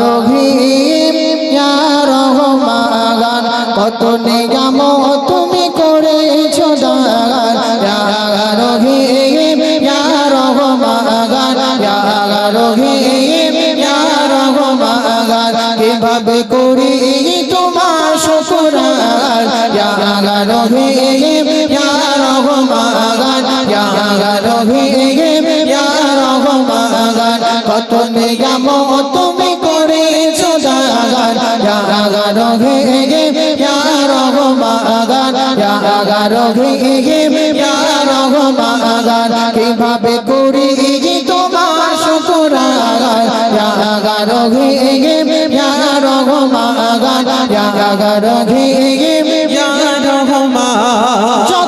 রহিম রহমান কত নিগাম তুমি করেছ রহমান রহিম রহমান কীভাবে করি তোমার শুকুরান রহমান রহিম রহমান কত নিগাম তুমি করেছ দান। রহিম রহমান রহিম রহমান কীভাবে করি তোমার শুকুরান রহিম রহমান রহিম রহমান যখন তোমায়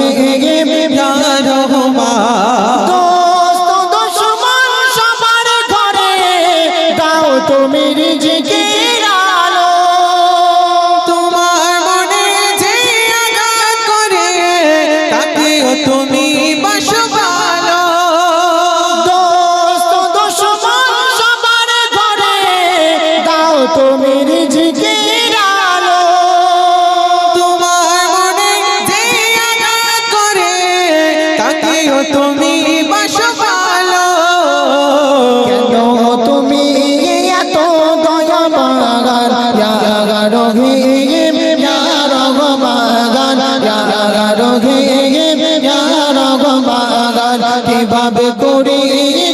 রহিম রহমান কীভাবে করি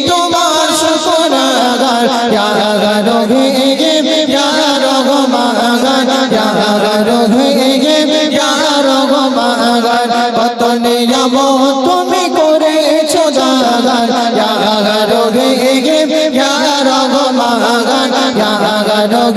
তোমার শুকরান রহিম রহমান রহিম রহমান কত নিয়ম তুমি করেছ দাগান রহিম রহমান রহিম